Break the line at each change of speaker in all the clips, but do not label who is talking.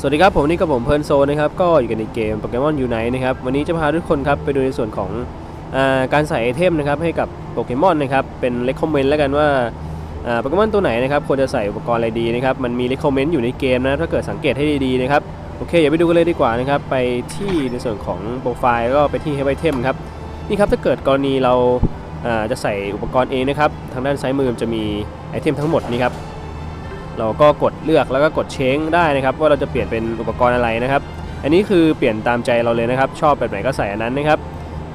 สวัสดีครับ ผมนี่กับผมเพลิร์นโซนะครับ ก็อยู่กันในเกมโปเกมอนยูไนนะครับ วันนี้จะพาทุกคนครับไปดูในส่วนของอาการใส่ไอเทมนะครับให้กับโปเกมอนนะครับ เป็นเลคคอมเมนต์แล้วกันว่าโปเกมอนตัวไหนนะครับควรจะใส่อุปกรณ์อะไรดีนะครับ มันมีเลคคอมเมนต์อยู่ในเกมนะ ถ้าเกิดสังเกตให้ดีๆนะครับ โอเคอย่าไปดูกันเลยดีกว่านะครับ ไปที่ในส่วนของโปรไฟล์ก็ไปที่ Have Item ครับ นี่ครับถ้าเกิดกรณีเราจะใส่อุปกรณ์เองนะครับ ทางด้านซ้ายมือจะมีไอเทมทั้งหมดนี่ครับ เราก็กดเลือกแล้วก็กดเช้งได้นะครับ ว่าเราจะเปลี่ยนเป็นอุปกรณ์อะไรนะครับ อันนี้คือเปลี่ยนตามใจเราเลยนะครับ ชอบแบบไหนก็ใส่อันนั้นนะครับ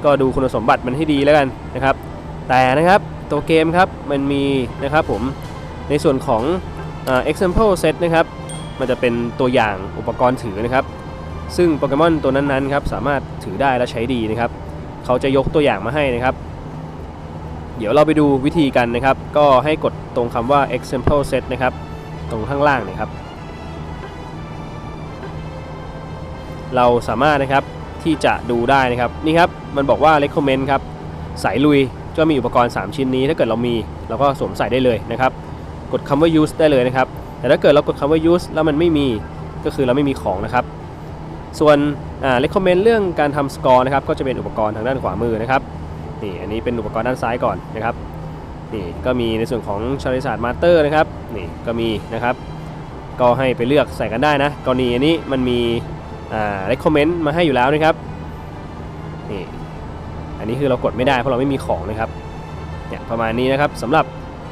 ก็ดูคุณสมบัติมันให้ดีแล้วกันนะครับ แต่นะครับตัวเกมครับมันมีนะครับผมในส่วนของอ example set นะครับมันจะเป็นตัวอย่างอุปกรณ์ถือนะครับ ซึ่งโปเกมอนตัวนั้นๆครับสามารถถือได้และใช้ดีนะครับ เขาจะยกตัวอย่างมาให้นะครับ เดี๋ยวเราไปดูวิธีกันนะครับ ก็ให้กดตรงคำว่า example set นะครับ ตรงข้างล่างนะครับ เราสามารถนะครับที่จะดูได้นะครับนี่ครับมันบอกว่า recommend ครับสายลุยก็มีอุปกรณ์ 3 ชิ้นนี้ ถ้าเกิดเรามีเราก็สวมใส่ได้เลยนะครับ กดคำว่า use ได้เลยนะครับ แต่ถ้าเกิดเรากดคำว่า use แล้วมันไม่มีก็คือเราไม่มีของนะครับ ส่วนอ่า recommend เรื่องการทำสกอร์นะครับก็จะเป็นอุปกรณ์ทางด้านขวามือนะครับนี่อันนี้เป็นอุปกรณ์ด้านซ้ายก่อนนะครับ นี่ก็มีในส่วนของชาริสาร์ดมาสเตอร์นะครับนี่ก็มีนะครับ ก็ให้ไปเลือกใส่กันได้นะกรณีอันนี้มันมีอ่า recommend มาให้อยู่แล้วนะครับนี่อันนี้คือเรากดไม่ได้เพราะเราไม่มีของนะครับเนี่ยประมาณนี้นะครับสำหรับ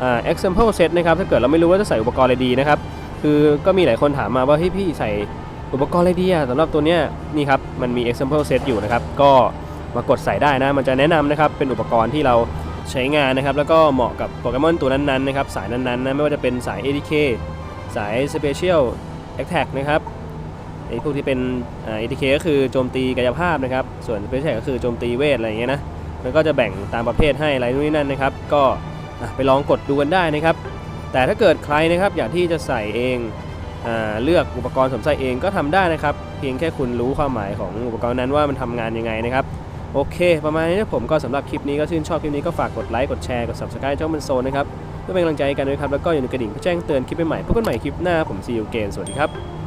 อ่า example set นะครับถ้าเกิดเราไม่รู้ว่าจะใส่อุปกรณ์อะไรดีนะครับคือก็มีหลายคนถามมาว่าเฮ้ยพี่ใส่อุปกรณ์อะไรดีอะสำหรับตัวเนี้ยนี่ครับมันมี example set อยู่นะครับ ก็มากดใส่ได้นะ มันจะแนะนำนะครับเป็นอุปกรณ์ที่เรา ใช้งานนะครับ แล้วก็เหมาะกับโปเกมอนตัวนั้นๆนะครับ สายนั้นๆนะไม่ว่าจะเป็นสาย ADK สาย Special Attack นะครับไอ้พวกที่เป็นอ่า ADK ก็คือโจมตีกายภาพนะครับ ส่วน Special ก็คือโจมตีเวทอะไรอย่างเงี้ยนะ มันก็จะแบ่งตามประเภทให้อะไรนู่นนี่นั่นนะครับ ก็ไปลองกดดูกันได้นะครับ แต่ถ้าเกิดใครนะครับอยากที่จะใส่เองอ่าเลือกอุปกรณ์สวมใส่เองก็ทำได้นะครับ เพียงแค่คุณรู้ความหมายของอุปกรณ์นั้นว่ามันทำงานยังไงนะครับ โอเค ประมาณนี้นะผมก็สำหรับคลิปนี้ก็ชื่นชอบคลิปนี้ก็ฝากกดไลค์กดแชร์กด subscribe ช่องมันโซนนะครับเพื่อเป็นกำลังใจให้กันด้วยครับแล้วก็อย่าลืมกระดิ่งเพื่อแจ้งเตือนคลิปใหม่ๆพบกันใหม่คลิปหน้าผมซีอูเกนสวัสดีครับ